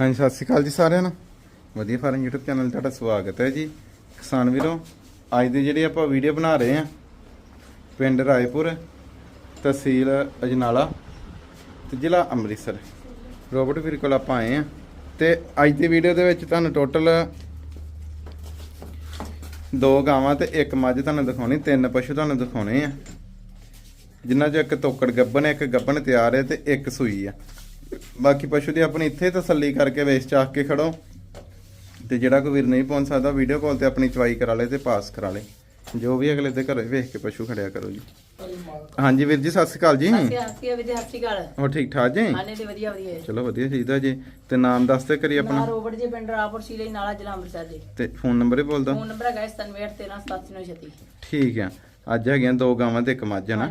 ਹਾਂਜੀ, ਸਤਿ ਸ਼੍ਰੀ ਅਕਾਲ ਜੀ ਸਾਰਿਆਂ ਨੂੰ। ਵਧੀਆ ਫਾਰਮ YouTube ਚੈਨਲ ਤੁਹਾਡਾ ਸਵਾਗਤ ਹੈ ਜੀ। ਕਿਸਾਨ ਵੀਰੋ, ਅੱਜ ਦੀ ਜਿਹੜੀ ਆਪਾਂ ਵੀਡੀਓ ਬਣਾ ਰਹੇ ਹਾਂ, ਪਿੰਡ ਰਾਏਪੁਰ, ਤਹਿਸੀਲ ਅਜਨਾਲਾ ਤੇ ਜ਼ਿਲ੍ਹਾ ਅੰਮ੍ਰਿਤਸਰ। ਰੋਬਰਟ ਵੀਰ ਕੋਲ ਆਪਾਂ ਆਏ ਹਾਂ ਤੇ ਅੱਜ ਦੀ ਵੀਡੀਓ ਦੇ ਵਿੱਚ ਤੁਹਾਨੂੰ ਟੋਟਲ ਦੋ ਗਾਵਾਂ ਤੇ ਇੱਕ ਮੱਝ ਤੁਹਾਨੂੰ ਦਿਖਾਉਣੀ, ਤਿੰਨ ਪਸ਼ੂ ਤੁਹਾਨੂੰ ਦਿਖਾਉਣੇ ਆ। ਜਿਨ੍ਹਾਂ 'ਚ ਇੱਕ ਤੋਕੜ ਗੱਬਨ ਇੱਕ ਗੱਬਨ ਤਿਆਰ ਹੈ ਤੇ ਇੱਕ ਸੂਈ ਆ। ਬਾਕੀ ਪਸ਼ੂ ਦੀ ਆਪਣੀ ਇੱਥੇ ਤਸੱਲੀ ਕਰਕੇ ਵੇਚ ਚਾਕ ਕੇ ਖੜੋ। ਤੇ ਜਿਹੜਾ ਕੋਈ ਵੀਰ ਨਹੀਂ ਪਹੁੰਚ ਸਕਦਾ ਵੀਡੀਓ ਕਾਲ ਤੇ ਆਪਣੀ ਚਵਾਈ ਕਰਾ ਲੇ ਤੇ ਪਾਸ ਕਰਾ ਲੇ। ਜੋ ਵੀ ਅਗਲੇ ਦੇ ਘਰੇ ਵੇਖ ਕੇ ਪਸ਼ੂ ਖੜਿਆ ਕਰੋ ਜੀ। ਹਾਂਜੀ ਵੀਰ ਜੀ ਸਤਿ ਸ਼੍ਰੀ ਅਕਾਲ ਜੀ। ਵਿਦਿਆ ਸਤਿ ਸ਼੍ਰੀ ਅਕਾਲ। ਹੋਰ ਠੀਕ ਠਾਕ ਜੀ? ਆਨੇ ਤੇ ਵਧੀਆ ਚਲੋ ਵਧੀਆ ਚਾਹੀਦਾ ਜੀ। ਤੇ ਨਾਮ ਦੱਸਦੇ ਕਰੀ ਨਾ ਆਪਣਾ। ਰੋਬਟ ਜੀ ਪਿੰਡ ਰਾਪੁਰ ਸੀਲੇ ਨਾਲਾ ਜ਼ਿਲ੍ਹਾ ਅੰਮ੍ਰਿਤਸਰ ਜੀ। ਤੇ ਫੋਨ ਨੰਬਰ ਹੀ ਬੋਲਦਾ। ਫੋਨ ਨੰਬਰ ਹੈਗਾ 97137796 ਠੀਕ ਆ। ਅੱਜ ਹੈਗੀਆਂ ਦੋ ਗਾਵਾਂ ਤੇ ਇੱਕ ਮੱਝ ਨਾ?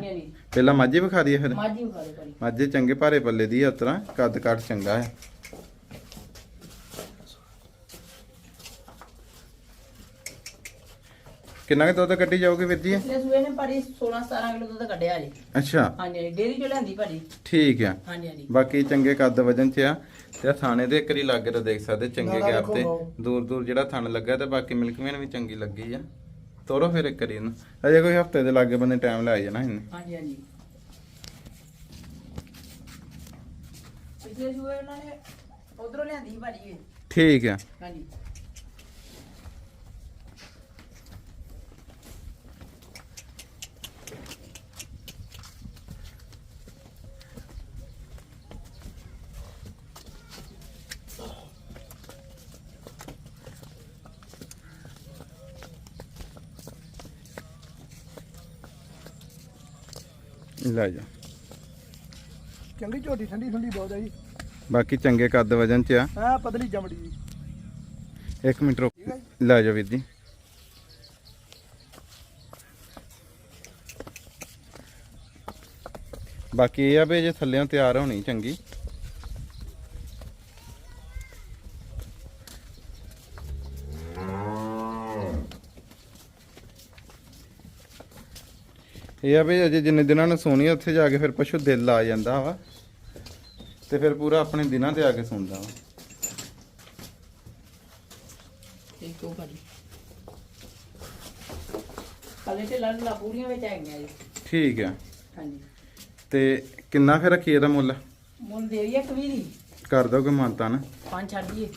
ਪਹਿਲਾਂ ਮੱਝ ਵਿਖਾ ਦਈਏ ਫਿਰ। ਮਾਜੀ ਉਖਾਲੇ ਭਾਈ ਮੱਝ ਚੰਗੇ ਭਾਰੇ ਪੱਲੇ ਦੀ ਆ ਉਤਰਾ ਕੱਦ ਕੱਟ ਚੰਗਾ ਹੈ। ਕਿੰਨਾ ਕੁ ਦੁੱਧ ਕੱਢੀ ਜਾਓਗੇ ਵੀਰ ਜੀ? ਪਿਛਲੇ ਸੂਏ ਨੇ ਭਾਜੀ 16 17 ਕਿਲੋ ਦੁੱਧ ਕੱਢਿਆ ਜੀ। ਅੱਛਾ। ਹਾਂਜੀ ਹਾਂਜੀ ਡੇਰੀ ਚੋਂ ਲੈਂਦੀ ਭਾਜੀ। ਠੀਕ ਆ। ਹਾਂਜੀ ਹਾਂਜੀ। ਬਾਕੀ ਚੰਗੇ ਕੱਦ ਵਜਨ ਚ ਆ। ਤੇ ਆਹ ਥਾਣੇ ਦੇ ਕਰੀ ਲੱਗੇ ਤਾਂ ਦੇਖ ਸਕਦੇ ਚੰਗੇ ਗੈਪ ਤੇ। ਦੂਰ ਦੂਰ ਜਿਹੜਾ ਥਣ ਲੱਗਾ ਤੇ ਬਾਕੀ ਮਿਲਕਮੈਨ ਵੀ ਚੰਗੀ ਲੱਗੀ ਆ। ਤੋਰੋ ਫਿਰ ਇੱਕ ਇਹਨੂੰ। ਅਜੇ ਕੋਈ ਹਫ਼ਤੇ ਦੇ ਲਾਗੇ ਬੰਦੇ ਟਾਈਮ ਲੈ ਜਾਣਾ ਇਹਨੇ। ਹਾਂਜੀ ਹਾਂਜੀ। ਪਿਛਲੇ ਸੂਏ ਉਹਨਾਂ ਨੇ ਉਧਰੋਂ ਲਿਆਂਦੀ ਸੀ ਭਾਜੀ ਇਹ। ਠੀਕ ਆ। ਹਾਂਜੀ। ਲੈ ਜਾ। ਚੰਗੀ ਝੋਟੀ ਠੰਡੀ ਠੰਡੀ ਬਹੁਤ ਹੈ ਜੀ। ਬਾਕੀ ਚੰਗੇ ਕੱਦ ਵਜਨ ਚ ਆ। ਹਾਂ ਪਤਲੀ ਚਮੜੀ ਜੀ। ਇੱਕ ਮਿੰਟ ਰੁਕ। ਲੈ ਜਾ ਵੀਰ ਜੀ। ਬਾਕੀ ਇਹ ਆ ਵੀ ਜੇ ਥੱਲੇੋਂ ਤਿਆਰ ਹੋਣੀ ਚੰਗੀ। ਇਹ ਆ ਵੀ ਅਜੇ ਜਿੰਨੇ ਦਿਨਾਂ ਨੂੰ ਸੋਣੀ ਉੱਥੇ ਜਾ ਕੇ ਫਿਰ ਪਸ਼ੂ ਦਿਲ ਆ ਜਾਂਦਾ ਵਾ। ਤੇ ਫਿਰ ਪੂਰਾ ਆਪਣੇ ਦਿਨਾਂ ਤੇ ਆ ਕੇ ਸੁਣਦਾ ਵਾ। ਠੀਕ ਹੋ ਭਾਜੀ ਕਾਲੇ ਤੇ ਲੜ ਲਾ ਪੂਰੀਆਂ ਵਿੱਚ ਆਈਆਂ ਜੀ। ਠੀਕ ਆ। ਹਾਂਜੀ। ਤੇ ਕਿੰਨਾ ਫਿਰ ਰੱਖੀ ਇਹਦਾ ਮੁੱਲ? ਮੁੱਲ ਦੇ ਰਹੀ ਦੀ। ਕਰ ਦੋ ਕੋਈ ਮਾਨਤਾ ਨਾ? ਪੰਜ ਛੱਡ ਦਈਏ।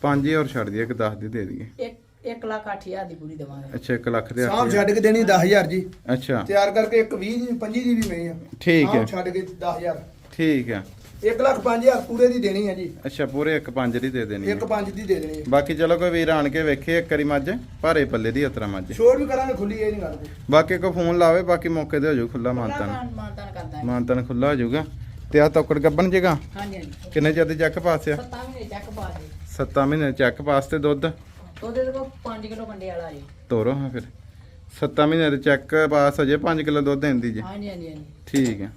ਪੰਜ ਹੀ ਹੋਰ ਛੱਡ ਦਈਏ ਇੱਕ 10 ਦੀ ਦੇ ਦਈਏ। ਇੱਕ 1 ਲੱਖ 8000 ਦੀ ਪੂਰੀ ਦੇਵਾਂਗੇ। ਅੱਛਾ 1 ਲੱਖ ਦੇ ਸਾਹਬ ਛੱਡ ਕੇ ਦੇਣੀ 10000 ਜੀ। ਅੱਛਾ। ਤਿਆਰ ਕਰਕੇ ਇੱਕ 20 ਦੀ 25 ਦੀ ਵੀ ਮੈਂ ਆ। ਠੀਕ ਹੈ। ਸਾਹਬ ਛੱਡ ਕੇ 10000 ਠੀਕ ਆ 1 ਲੱਖ 5000 ਪੂਰੇ ਦੀ ਦੇਣੀ ਹੈ ਜੀ। ਅੱਛਾ ਪੂਰੇ ਇੱਕ ਪੰਜ ਦੀ ਦੇ ਦੇਣੀ ਇੱਕ ਹੈ। 5 ਦੀ ਦੇ ਦੇਣੀ ਹੈ। ਬਾਕੀ ਚਲੋ ਕੋਈ ਵੀਰ ਆਣ ਕੇ ਵੇਖੇ ਇੱਕ ਵਾਰੀ ਮੱਝ ਭਾਰੇ ਪੱਲੇ ਦੀ ਉਤਰਾ ਮੱਝ। ਸ਼ੋਰ ਵੀ ਕਰਾਂਗੇ ਖੁੱਲੀ ਇਹ ਨਹੀਂ ਗੱਲ ਕੋਈ। ਬਾਕੀ ਕੋ ਫੋਨ ਲਾਵੇ ਬਾਕੀ ਮੌਕੇ ਤੇ ਹੋ ਜਾਊ ਖੁੱਲਾ ਮਾਨਤਾ ਮਾਨਤਾਨ। ਮਾਨਤਾਨ ਕਰਦਾ ਹੈ ਮਾਨਤਨ ਖੁੱਲਾ ਹੋ ਜਾਊਗਾ। ਤੇ ਆ ਤੋਕੜ ਗੱਬਨ ਜੇਗਾ? ਹਾਂਜੀ ਹਾਂਜੀ। ਕਿੰਨੇ ਚਿਰ ਦੀ ਚੱਕ ਪਾਸਿਆ ਸੱਤਾਂ ਮਹੀਨੇ ਚੱਕ ਪਾ ਦੇ। 7 ਮਹੀਨੇ ਚੱਕ ਪਾਸ ਤੇ ਦੁੱਧ? ਉਹਦੇ ਕੋਲ 5 ਕਿਲੋ ਕੰਡੇ ਵਾਲਾ ਜੀ ਤੋਰੋ ਹਾਂ ਫਿਰ। 7 ਮਹੀਨੇ ਦੇ ਚੱਕ ਪਾਸ ਅਜੇ 5 ਕਿਲੋ ਦੁੱਧ ਦਿੰਦੀ ਜੇ। ਹਾਂਜੀ ਹਾਂਜੀ ਹਾਂਜੀ। ਠੀਕ ਹੈ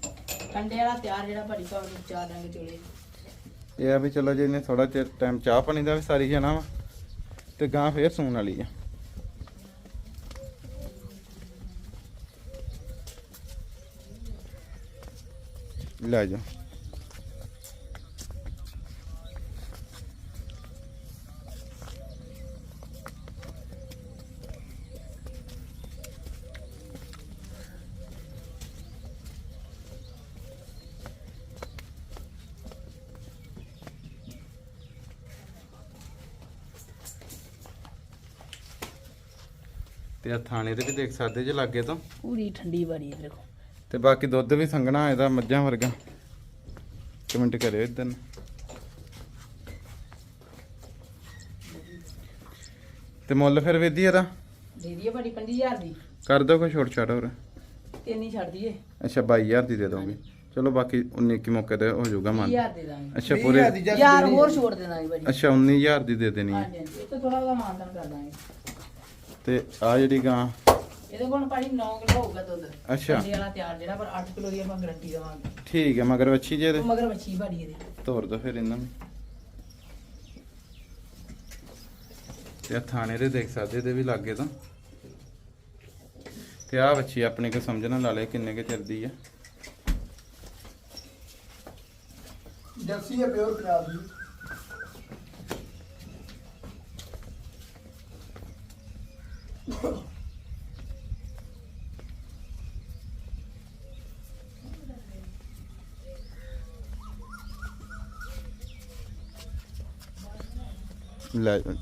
ਕੰਡੇ ਵਾਲਾ ਤਿਆਰ ਜਿਹੜਾ ਭਾਜੀ ਸਾਹਿਬ ਨੂੰ ਚਾਰ ਡੰਗ ਚੋਲੇ। ਇਹ ਆ ਵੀ ਚਲੋ ਜੇ ਇਹਨੇ ਥੋੜਾ ਚਿਰ ਟਾਈਮ ਚਾਹ ਪਾਣੀ ਦਾ ਵੀ ਸਾਰੀ ਜਾਣਾ ਵਾ ਤੇ ਗਾਂ ਫੇਰ ਸੂਣ ਵਾਲੀ ਆ। ਲੈ ਜਾ ਤੇ ਆ ਥਾਣੇ ਦੇ ਵੀ ਦੇਖ ਸਕਦੇ ਜੇ ਲਾਗੇ ਤੋਂ। ਪੂਰੀ ਠੰਡੀ ਬੜੀ ਹੈ ਦੇਖੋ ਤੇ ਬਾਕੀ ਦੁੱਧ ਵੀ ਸੰਘਣਾ ਇਹਦਾ ਮੱਝਾਂ ਵਰਗਾ। ਕਮੈਂਟ ਕਰਿਓ ਇਧਰ ਨੂੰ। ਤੇ ਮੁੱਲ ਫਿਰ ਵਿਧੀ ਇਹਦਾ? ਦੇ ਦਈਏ ਭਾਜੀ 25000 ਦੀ। ਕਰ ਦੋ ਕੋਈ ਛੋਟ ਛਾਟ ਹੋਰ। ਤਿੰਨ ਹੀ ਛੱਡ ਦਈਏ। ਅੱਛਾ 22000 ਦੀ ਦੇ ਦੋਗੇ। ਚਲੋ ਬਾਕੀ 19 ਕੀ ਮੌਕੇ ਤੇ ਹੋ ਜਾਊਗਾ ਮੰਨ 20000 ਦੇ ਦਾਂਗੇ। ਅੱਛਾ ਪੂਰੇ ਹਜ਼ਾਰ ਦੀ ਜਰਸੀ ਯਾਰ ਹੋਰ। ਛੋੜ ਦੇ ਦਾਂਗੇ ਭਾਜੀ ਅੱਛਾ 19000 ਦੀ ਦੇ ਦੇਣੀ ਹੈ। ਹਾਂਜੀ ਹਾਂਜੀ। ਇਹ ਤਾਂ ਥੋੜਾ ਜਿਹਾ ਮਾਨਤਾਨ ਕਰ ਦਾਂਗੇ। ਤੇ ਆ ਜਿਹੜੀ ਗਾਂ। ਇਹਦੇ ਕੋਲ ਭਾਜੀ 9 ਕਿਲੋ ਹੋਊਗਾ ਦੁੱਧ। ਅੱਛਾ। ਕੰਡੇ ਵਾਲਾ ਤਿਆਰ ਜਿਹੜਾ ਪਰ 8 ਕਿਲੋ ਦੀ ਆਪਾਂ ਗਾਰੰਟੀ ਦੇਵਾਂਗੇ। ਠੀਕ ਹੈ ਮਗਰ ਵੱਛੀ ਜੇ ਦੇ ਮਗਰ ਮੱਛੀ ਭਾਰੀ ਇਹਦੇ। ਤੋਰ ਦੋ ਫਿਰ ਇਹਨਾਂ ਨੂੰ। ਤੇ ਥਾਣੇ ਦੇ ਦੇਖ ਸਕਦੇ ਇਹਦੇ ਵੀ ਲਾਗੇ ਤੋਂ। ਤੇ ਆਹ ਬੱਚੀ ਆਪਣੇ ਕੋ ਸਮਝਣਾ ਲਾ ਲੈ ਕਿੰਨੇ ਕੇ ਚਿਰਦੀ ਆ। ਜਰਸੀ ਹੈ ਪਿਓਰ ਪੰਜਾਬ ਦੀ। ਲੈ। ਜਾਓ।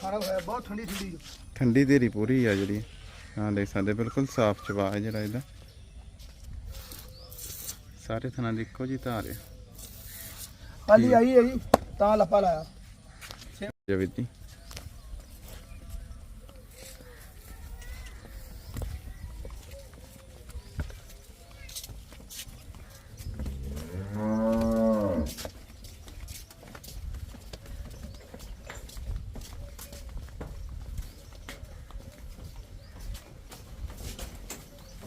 ਸਾਰਾ ਹੋਇਆ ਬਹੁਤ ਠੰਡੀ ਠੰਡੀ। ਠੰਡੀ ਧੀਰੀ ਪੂਰੀ ਆ ਜਿਹੜੀ। ਹਾਂ ਦੇਖ ਸਕਦੇ ਬਿਲਕੁਲ ਸਾਫ਼ ਚਵਾ ਹੈ ਜਿਹੜਾ ਇਹਦਾ। ਸਾਰੇ ਥਣਾ ਦੀ ਇੱਕੋ ਜੀ ਧਾਰ ਆ। ਹਾਂਜੀ ਆਈ ਹੈ ਜੀ ਤਾਂ ਲੱਪਾ ਲਾਇਆ। ਜਵੀਦ।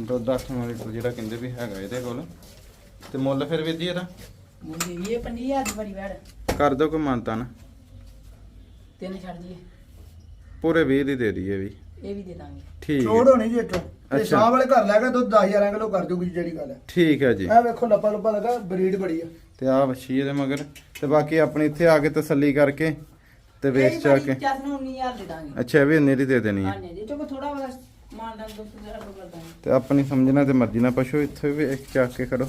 ਦੁੱਧ 8 ਲੀਟਰ ਜਿਹੜਾ ਕਹਿੰਦੇ ਵੀ ਹੈਗਾ ਇਹਦੇ ਕੋਲ। ਤੇ ਮੁੱਲ ਫਿਰ ਵੀਰ ਜੀ ਇਹਦਾ? ਮੁੰਡੇ ਵੀ ਇਹ 25000 ਦੀ ਬੜੀ ਵੜ ਕਰ ਦੋ ਕੋਈ ਮਾਨਤਾ ਨਾ। ਤਿੰਨ ਛੱਡ ਦਈਏ। ਪੂਰੇ 20 ਦੀ ਦੇ ਦਈਏ ਵੀ। ਇਹ ਵੀ ਦੇ ਦਾਂਗੇ। ਠੀਕ। ਛੋੜ ਹੋਣੀ ਜੀ ਇੱਥੋਂ। ਤੇ ਅੱਛਾ। ਸ਼ਾਮ ਵਾਲੇ ਘਰ ਲੈ ਕੇ ਦੁੱਧ 10000 ਕਿਲੋ ਕਰ ਜੂਗੀ ਜਿਹੜੀ ਗੱਲ ਹੈ। ਠੀਕ ਹੈ ਜੀ। ਇਹ ਵੇਖੋ ਲੱਪਾ ਲੱਪਾ ਲਗਾ ਬਰੀਡ ਬੜੀ ਆ। ਤੇ ਆ ਵੱਛੀ ਇਹਦੇ ਮਗਰ। ਤੇ ਬਾਕੀ ਆਪਣੇ ਇੱਥੇ ਆ ਕੇ ਤਸੱਲੀ ਕਰਕੇ ਤੇ ਵੇਚ ਚਾ ਕੇ। ਚੱਸ ਨੂੰ 19000 ਦੇ ਦਾਂਗੇ। ਅੱਛਾ ਇਹ ਵੀ ਇੰਨੇ ਦੀ ਦੇ ਦੇਣੀ ਹੈ। ਹਾਂਜੀ ਜੀ ਚੋਕੋ ਥੋੜਾ ਬੜਾ ਮਾਨ ਦਾ 2000 ਕਰ ਦਾਂਗੇ ਤੇ ਆਪਣੀ ਸਮਝਣਾ ਤੇ ਮਰਜ਼ੀ ਨਾਲ ਪਸ਼ੂ ਇੱਥੇ ਵੀ ਇੱਕ ਚੱਕ ਕੇ ਕਰੋ